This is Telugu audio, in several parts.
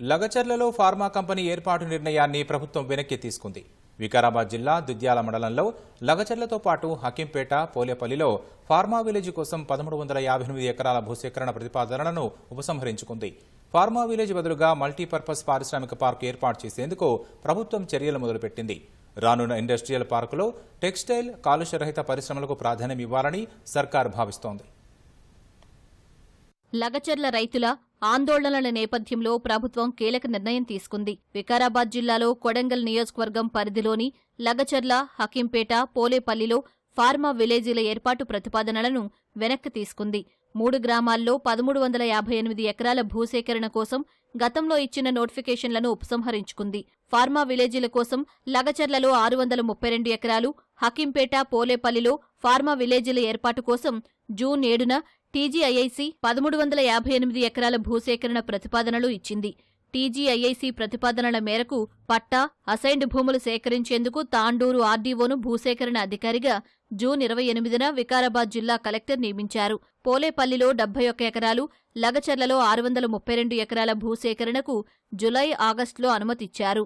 లగచర్లలో ఫార్మా కంపెనీ ఏర్పాటు నిర్ణయాన్ని ప్రభుత్వం వెనక్కి తీసుకుంది. వికారాబాద్ జిల్లా దుద్యాల మండలంలో లగచర్లతో పాటు హకింపేట పోలేపల్లిలో ఫార్మా విలేజ్ కోసం పదమూడు వందల యాభై ఎనిమిది ఎకరాల భూసేకరణ ప్రతిపాదనలను ఉపసంహరించుకుంది. ఫార్మా విలేజ్ బదులుగా మల్టీపర్పస్ పారిశ్రామిక పార్కు ఏర్పాటు చేసేందుకు ప్రభుత్వం చర్యలు మొదలుపెట్టింది. రానున్న ఇండస్ట్రియల్ పార్కులో టెక్స్టైల్ కాలుష్యరహిత పరిశ్రమలకు ప్రాధాన్యం ఇవ్వాలని సర్కార్ భావిస్తోంది. లగచర్ల రైతుల ఆందోళనల నేపథ్యంలో ప్రభుత్వం కీలక నిర్ణయం తీసుకుంది. వికారాబాద్ జిల్లాలో కొడంగల్ నియోజకవర్గం పరిధిలోని లగచర్ల హకీంపేట పోలేపల్లిలో ఫార్మా విలేజీల ఏర్పాటు ప్రతిపాదనలను వెనక్కి తీసుకుంది. మూడు గ్రామాల్లో పదమూడు వందల యాభై ఎనిమిది ఎకరాల భూసేకరణ కోసం గతంలో ఇచ్చిన నోటిఫికేషన్లను ఉపసంహరించుకుంది. ఫార్మా విలేజీల కోసం లగచర్లలో ఆరు వందల ముప్పై రెండు ఎకరాలు హకీంపేట పోలేపల్లిలో ఫార్మా విలేజీల ఏర్పాటు కోసం జూన్ ఏడున టీజీఐఐసి పదమూడు వందల యాభై ఎనిమిది ఎకరాల భూసేకరణ ప్రతిపాదనలు ఇచ్చింది. టీజీఐఐసి ప్రతిపాదనల మేరకు పట్టా అసైన్డ్ భూములు సేకరించేందుకు తాండూరు ఆర్డీఓను భూసేకరణ అధికారిగా జూన్ ఇరవై ఎనిమిదిన వికారాబాద్ జిల్లా కలెక్టర్ నియమించారు. పోలేపల్లిలో డెబ్బై ఒక్క ఎకరాలు లగచర్లలో ఆరు వందల ముప్పై రెండు ఎకరాల భూసేకరణకు జులై ఆగస్టులో అనుమతిచ్చారు.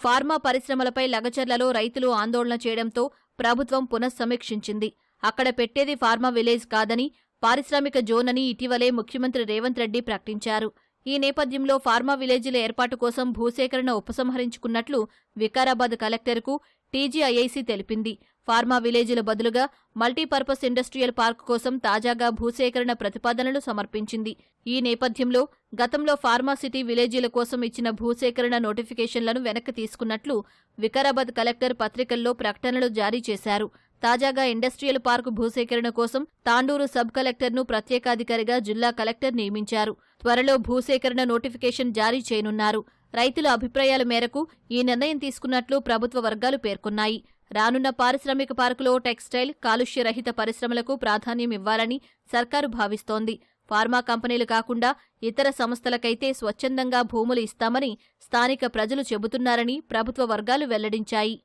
ఫార్మా పరిశ్రమలపై లగచర్లలో రైతులు ఆందోళన చేయడంతో ప్రభుత్వం పునఃసమీక్షించింది. అక్కడ పెట్టేది ఫార్మా విలేజ్ కాదని పారిశ్రామిక జోన్ అని ఇటీవలే ముఖ్యమంత్రి రేవంత్ రెడ్డి ప్రకటించారు. ఈ నేపథ్యంలో ఫార్మా విలేజీల ఏర్పాటు కోసం భూసేకరణ ఉపసంహరించుకున్నట్లు వికారాబాద్ కలెక్టర్కు టీజీఐఐసి తెలిపింది. ఫార్మా విలేజీల బదులుగా మల్టీపర్పస్ ఇండస్ట్రియల్ పార్క్ కోసం తాజాగా భూసేకరణ ప్రతిపాదనలు సమర్పించింది. ఈ నేపథ్యంలో గతంలో ఫార్మా సిటీ విలేజీల కోసం ఇచ్చిన భూసేకరణ నోటిఫికేషన్లను వెనక్కి తీసుకున్నట్లు వికారాబాద్ కలెక్టర్ పత్రికల్లో ప్రకటనలు జారీ చేశారు. తాజాగా ఇండస్ట్రియల్ పార్కు భూసేకరణ కోసం తాండూరు సబ్ కలెక్టర్ను ప్రత్యేకాధికారిగా జిల్లా కలెక్టర్ నియమించారు. త్వరలో భూసేకరణ నోటిఫికేషన్ జారీ చేయనున్నారు. రైతుల అభిప్రాయాల మేరకు ఈ నిర్ణయం తీసుకున్నట్లు ప్రభుత్వ వర్గాలు పేర్కొన్నాయి. రానున్న పారిశ్రామిక పార్కులో టెక్స్టైల్ కాలుష్యరహిత పరిశ్రమలకు ప్రాధాన్యం ఇవ్వాలని సర్కారు భావిస్తోంది. ఫార్మా కంపెనీలు కాకుండా ఇతర సంస్థలకైతే స్వచ్ఛందంగా భూములు ఇస్తామని స్థానిక ప్రజలు చెబుతున్నారని ప్రభుత్వ వర్గాలు వెల్లడించాయి.